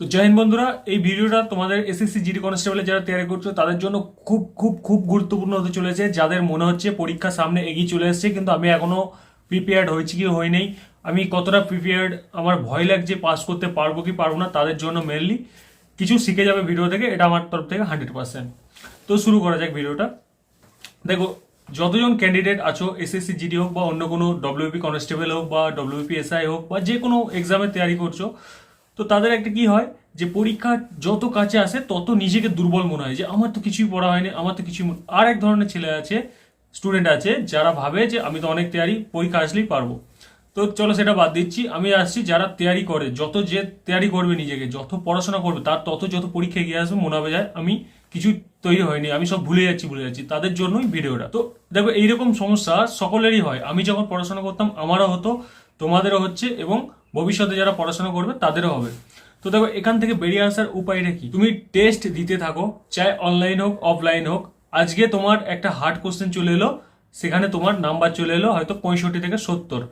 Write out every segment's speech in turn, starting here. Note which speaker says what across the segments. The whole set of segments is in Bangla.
Speaker 1: তো জয় হিন্দ বন্ধুরা, এই ভিডিওটা তোমাদের এসএসসি জিডি কনস্টেবলের যারা তৈরি করছ, তাদের জন্য খুব খুব খুব গুরুত্বপূর্ণ হতে চলেছে। যাদের মনে হচ্ছে পরীক্ষা সামনে এগিয়ে চলে এসেছে, কিন্তু আমি এখনও প্রিপেয়ার্ড হয়েছি কি হই নেই আমি কতটা প্রিপেয়ার্ড আমার ভয় লাগছে পাস করতে পারব কি পারব না, তাদের জন্য মেনলি কিছু শিখে যাবে ভিডিও থেকে, এটা আমার তরফ থেকে হান্ড্রেড পার্সেন্ট তো শুরু করা যাক ভিডিওটা। দেখো, যতজন ক্যান্ডিডেট আছো এসএসসি জিডি হোক বা অন্য কোনো ডব্লিউপি কনস্টেবল হোক বা ডব্লিউপি এসআই হোক বা যে কোনো এক্সামের তৈরি করছ তো তাদের একটা কি হয়? যে পরীক্ষা যত কাছে আসে, তত নিজেকে দুর্বল মনে হয় যে, আমার তো কিছুই পড়া হয়নি, আমার তো কিছুই আর এক ধরনের ছেলে আছে স্টুডেন্ট আছে, যারা ভাবে যে, আমি তো অনেক তৈরি পরীক্ষা আসলেই পারব। তো চলো সেটা বাদ দিচ্ছি, আমি আসছি যারা তৈরি করে, যত যে তৈরি করবে নিজেকে, যত পড়াশোনা করবে, তার তত যত পরীক্ষা এগিয়ে আসবে মনে হবে যায়, আমি কিছু তৈরি হয়নি, আমি সব ভুলে যাচ্ছি ভুলে যাচ্ছি, তাদের জন্যই ভিডিওটা। তো দেখো, এইরকম সমস্যা সকলেরই হয়। আমি যখন পড়াশোনা করতাম, আমারও হতো, তোমাদেরও হচ্ছে, এবং ভবিষ্যতে যারা পড়াশোনা করবে, তাদেরও হবে। তো দেখো, এখান থেকে বেরিয়ে আসার উপায়টা কি? তুমি টেস্ট দিতে থাকো, চাই অনলাইন হোক অফলাইন হোক। আজকে তোমার একটা হার্ড কোশ্চেন চলে এলো, সেখানে তোমার নাম্বার চলে এলো, হয়তো পঁয়ষট্টি থেকে সত্তর।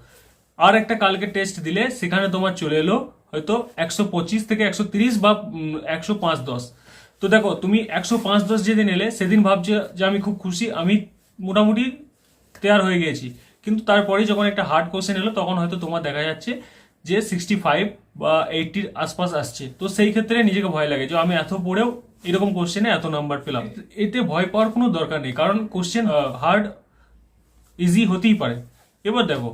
Speaker 1: আর একটা কালকে টেস্ট দিলে, সেখানে তোমার চলে এলো, হয়তো একশো পঁচিশ থেকে একশো তিরিশ বা একশো পাঁচ দশ। তো দেখো, তুমি একশো পাঁচ দশ যেদিন এলে, সেদিন ভাবছে যে আমি খুব খুশি, আমি মোটামুটি তৈয়ার হয়ে গেছি। কিন্তু তারপরে যখন একটা হার্ড কোশ্চেন এলো, তখন হয়তো তোমার দেখা যাচ্ছে যে সিক্সটি ফাইভ বা এইটির আশপাশ আসছে। তো সেই ক্ষেত্রে নিজেকে ভয় লাগে যে আমি এত পড়েও এরকম কোশ্চেনে এত নাম্বার পেলাম। এতে ভয় পাওয়ার কোনো দরকার নেই। কারণ কোশ্চেন হার্ড ইজি হতেই পারে। এবার দেখো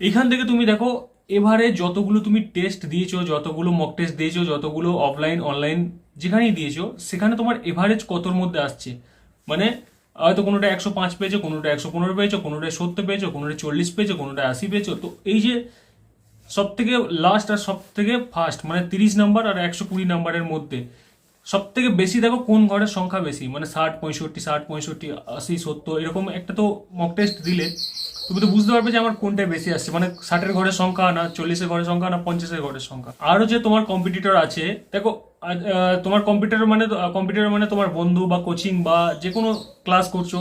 Speaker 1: এখান থেকে তুমি দেখো এবারে যতগুলো তুমি টেস্ট দিয়েছ যতগুলো মক টেস্ট দিয়েছ যতগুলো অফলাইন অনলাইন যেখানেই দিয়েছ সেখানে তোমার এভারেজ কতর মধ্যে আসছে? মানে হয়তো কোনোটা একশো পাঁচ পেয়েছ কোনোটা একশো পনেরো পেয়েছ কোনোটা সত্তর পেয়েছ কোনোটা চল্লিশ পেয়েছ কোনোটা আশি পেয়েছ। তো এই যে সব থেকে লাস্ট আর সব থেকে ফার্স্ট মানে তিরিশ নাম্বার আর একশো কুড়ি নাম্বারের মধ্যে। সব থেকে বেশি দেখো কোন ঘরের সংখ্যা বেশি? মানে ষাট, পঁয়ষট্টি ষাট, পঁয়ষট্টি, আশি, সত্তর, এরকম একটা তো মক টেস্ট দিলে, তুমি তো বুঝতে পারবে যে আমার কোনটায় বেশি আসছে। মানে ষাটের ঘরের সংখ্যা না, চল্লিশের ঘরের সংখ্যা না, পঞ্চাশের ঘরের সংখ্যা। আরও যে তোমার কম্পিটিটর আছে, দেখো তোমার কম্পিউটার মানে কম্পিউটার মানে তোমার বন্ধু বা কোচিং বা যে কোনো ক্লাস করছ,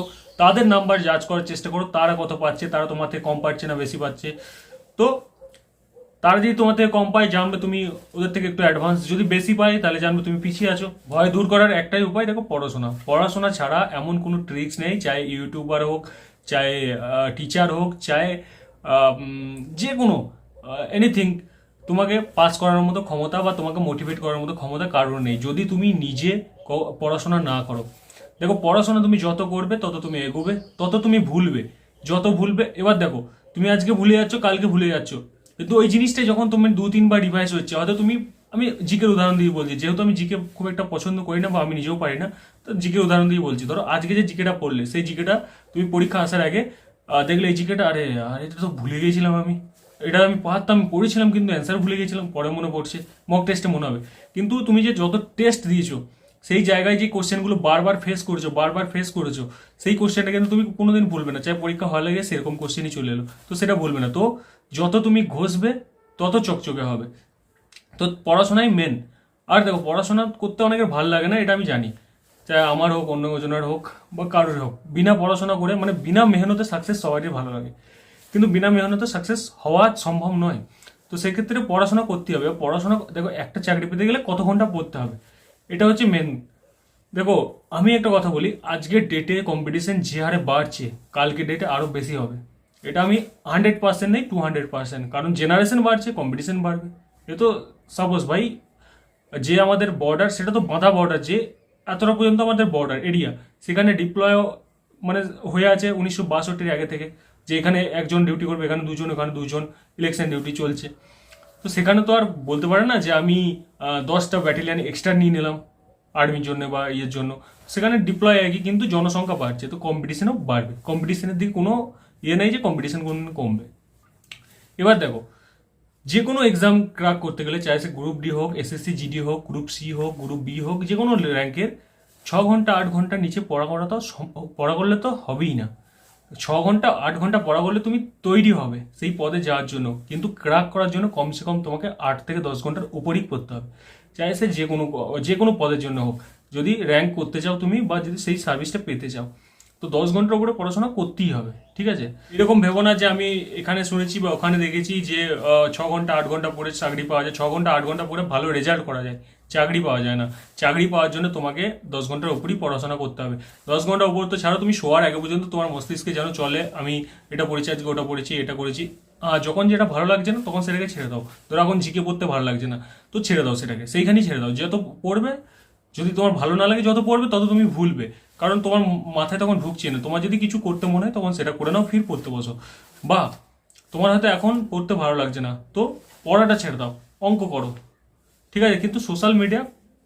Speaker 1: তাদের নাম্বার জাজ করার চেষ্টা করো, তারা কত পাচ্ছে, তারা তোমার থেকে কম পাচ্ছে না, বেশি পাচ্ছে। তো তারা যদি তোমার থেকে কম পায়, জানবে তুমি ওদের থেকে একটু অ্যাডভান্স যদি বেশি পায়, তাহলে জানবে তুমি পিছিয়ে আছো। ভয় দূর করার একটাই উপায়, দেখো পড়াশোনা। পড়াশোনা ছাড়া এমন কোনো ট্রিক্স নেই, চাই ইউটিউবার হোক, চাই টিচার হোক, চাই যে কোনো এনিথিং তোমাকে পাস করার মতো ক্ষমতা বা তোমাকে মোটিভেট করার মতো ক্ষমতা কারোর নেই। যদি তুমি নিজে পড়াশোনা না করো, দেখো পড়াশোনা তুমি যত করবে, তত তুমি এগোবে, তত তুমি ভুলবে। যত ভুলবে, এবার দেখো, তুমি আজকে ভুলে যাচ্ছ, কালকে ভুলে যাচ্ছ। কিন্তু ওই জিনিসটা যখন তুমি দু, তিনবার রিভাইজ হচ্ছে, হয়তো তুমি, আমি জিকের উদাহরণ দিয়ে বলছি, যেহেতু আমি জিকে খুব একটা পছন্দ করি না বা আমি নিজেও পারি না, তো জিকের উদাহরণ দিয়ে বলছি, ধরো আজকে যে জিকেটা পড়লে, সেই জিকেটা তুমি পরীক্ষা আসার আগে দেখলে এই জিকেটা আরে আর এটা তো ভুলে গেছিলাম আমি। এটা আমি পারতাম পড়েছিলাম, কিন্তু অ্যান্সার ভুলে গেছিলাম, পরে মনে পড়ছে মক টেস্টে মনে হবে। কিন্তু তুমি যে যত টেস্ট দিয়েছ সেই জায়গায় যে কোশ্চেনগুলো বারবার ফেস করেছ, বারবার ফেস করেছ, সেই কোশ্চেনটা কিন্তু তুমি কোনোদিন ভুলবে না। চাই পরীক্ষা হলে গিয়ে সেরকম কোশ্চেনই চলে এলো। তো সেটা ভুলবে না। তো যত তুমি ঘষবে, তত চকচকে হবে। তো পড়াশোনাই মেন আর দেখো, পড়াশোনা করতে অনেকের ভালো লাগে না, এটা আমি জানি। চাই আমার হোক, অন্য জনের হোক, বা কারোর হোক, বিনা পড়াশোনা করে মানে বিনা মেহনতে সাকসেস সবারই ভালো লাগে। কিন্তু বিনা মেহনতে সাকসেস হওয়া সম্ভব নয়। তো সেক্ষেত্রে পড়াশোনা করতে হবে। পড়াশোনা, দেখো, একটা চাকরি পেতে গেলে কত ঘণ্টা পড়তে হবে? এটা হচ্ছে মেন দেখো, আমি একটা কথা বলি, আজকের ডেটে কম্পিটিশন যে হারে বাড়ছে, কালকে ডেটে আরও বেশি হবে। এটা আমি হান্ড্রেড পার্সেন্ট নেই টু হান্ড্রেড পার্সেন্ট কারণ জেনারেশন বাড়ছে কম্পিটিশন বাড়বে। এ তো সাপোজ ভাই, যে আমাদের বর্ডার সেটা তো বাঁধা বর্ডার যে এতটা পর্যন্ত আমাদের বর্ডার এরিয়া সেখানে ডিপ্লয় মানে হয়ে আছে উনিশশো বাষট্টির আগে থেকে। যে এখানে একজন ডিউটি করবে, এখানে দুজন এখানে দুজন ইলেকশন ডিউটি চলছে। তো সেখানে তো আর বলতে পারে না যে আমি দশটা ব্যাটালিয়ান এক্সট্রা নিয়ে নিলাম আর্মির জন্য বা ইয়ের জন্য। সেখানে ডিপ্লয় একই কিন্তু জনসংখ্যা বাড়ছে, তো কম্পিটিশনও বাড়বে। কম্পিটিশনের দিকে কোনো ইয়ে নেই যে কম্পিটিশন কোনদিন কমবে। এবার দেখো, যে কোনো এক্সাম ক্র্যাক করতে গেলে, চাই সে গ্রুপ ডি হোক এসএসসি জিডি হোক গ্রুপ সি হোক গ্রুপ বি হোক, যে কোনো র্যাঙ্কের ছ ঘণ্টা, আট ঘণ্টা নিচে পড়া করা তো পড়া করলে তো হবেই না। ছ ঘণ্টা, আট ঘণ্টা পড়া বললে তুমি তৈরি হবে সেই পদে যাওয়ার জন্য। কিন্তু ক্র্যাক করার জন্য কমসে কম তোমাকে আট থেকে দশ ঘণ্টার উপরই পড়তে হবে। চাই সে যে কোনো যে কোনো পদের জন্য হোক। যদি র্যাঙ্ক করতে চাও তুমি বা যদি সেই সার্ভিসটা পেতে চাও। তো দশ ঘণ্টার উপরে পড়াশোনা করতেই হবে ঠিক আছে? এরকম ভেবো না যে আমি এখানে শুনেছি বা ওখানে দেখেছি যে ছ ঘণ্টা আট ঘণ্টা পড়ে চাকরি পাওয়া যায় ছ ঘণ্টা আট ঘণ্টা পড়ে ভালো রেজাল্ট করা যায় চাকরি পাওয়া যায় না। চাকরি পাওয়ার জন্য তোমাকে দশ ঘণ্টার উপরই পড়াশোনা করতে হবে। দশ ঘণ্টার উপর তো ছাড়ো তুমি শোয়ার আগে পর্যন্ত তোমার মস্তিষ্কে যেন চলে আমি এটা পড়েছি আজকে ওটা পড়েছি এটা করেছি। আহ, যখন যেটা ভালো লাগছে না তখন সেটাকে ছেড়ে দাও। ধরো এখন জিকে পড়তে ভালো লাগছে না তো ছেড়ে দাও সেটাকে সেইখানেই ছেড়ে দাও। যত পড়বে যদি তোমার ভালো না লাগে যত পড়বে তত তুমি ভুলবে। কারণ তোমার মাথায় তখন ঢুকছে না। তোমার যদি কিছু করতে মনে হয়, তখন সেটা করে নাও, ফির পড়তে বসো। বা, তোমার হয়তো এখন পড়তে ভালো লাগছে না। তো পড়াটা ছেড়ে দাও, অঙ্ক করো। ঠিক আছে? কিন্তু সোশ্যাল মিডিয়া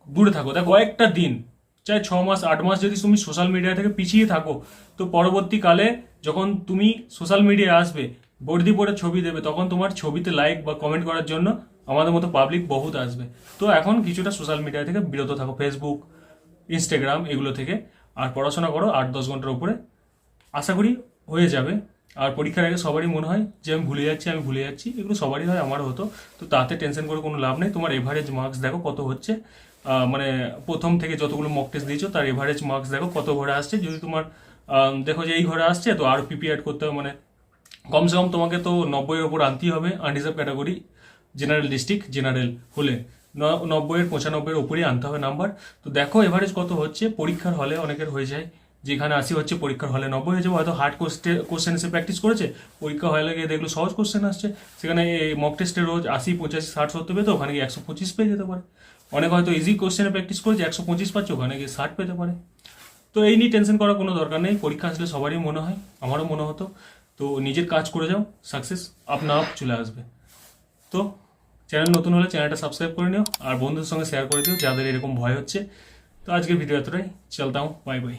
Speaker 1: দূরে থাকো। দেখো, কয়েকটা দিন, চাই ছ মাস, আট মাস যদি তুমি সোশ্যাল মিডিয়া থেকে পিছিয়ে থাকো, তো পরবর্তীকালে যখন তুমি সোশ্যাল মিডিয়ায় আসবে, বর্দি পরে ছবি দেবে, তখন তোমার ছবিতে লাইক বা কমেন্ট করার জন্য আমাদের মতো পাবলিক বহুত আসবে। তো এখন কিছুটা সোশ্যাল মিডিয়া থেকে বিরত থাকো। ফেসবুক ইনস্টাগ্রাম এগুলো থেকে। আর পড়াশোনা করো আট দশ ঘণ্টার উপরে। আশা করি হয়ে যাবে। আর পরীক্ষার আগে সবারই মনে হয় যে আমি ভুলে যাচ্ছি, আমি ভুলে যাচ্ছি। এগুলো সবারই হয়, আমারও হতো। তো তাতে টেনশন করে কোনো লাভ নেই। তোমার এভারেজ মার্কস দেখো কত হচ্ছে। মানে প্রথম থেকে যতগুলো মক টেস্ট দিয়েছ, তার এভারেজ মার্কস দেখো কত ঘরে আসছে। যদি তোমার দেখো যে এই ঘরে আসছে, তো আরও পিপি অ্যাড করতে হবে। মানে কমসে কম তোমাকে তো নব্বইয়ের ওপর আনতেই হবে। Unreserved category general district general হলে। নব্বইয়ের, পঁচানব্বইয়ের উপরেই আনতে হবে নাম্বার। তো দেখো এভারেজ কত হচ্ছে? পরীক্ষার হলে অনেকের হয়ে যায়। যেখানে আশি হচ্ছে পরীক্ষার হলে নব্বই হয়ে যাবে। হয়তো হার্ড কোশ্চেন এসে প্র্যাকটিস করেছে। পরীক্ষা হলে গিয়ে দেখল সহজ কোশ্চেন আসছে। সেখানে মক টেস্টে রোজ আশি, পঁচাশি, ষাট, সত্তর পেতো ওখানে গিয়ে একশো পঁচিশ পেয়ে যেতে পারে। অনেক হয়তো ইজি কোশ্চেনে প্র্যাকটিস করেছে, একশো পঁচিশ পাচ্ছে, ওখানে গিয়ে ষাট পেতে পারে। তো এই নিয়ে টেনশন করার কোনো দরকার নেই। পরীক্ষা আসলে সবারই মনে হয়, আমারও মনে হতো। তো নিজের কাজ করে যাও সাকসেস আপনা আপ চলে আসবে। তো চ্যানেল নতুন হলে চ্যানেলটা সাবস্ক্রাইব করে নিও আর বন্ধুদের সঙ্গে শেয়ার করে দিও যাদের এরকম ভয় হচ্ছে। তো আজকের ভিডিও এতটাই। চলতাম বাই বাই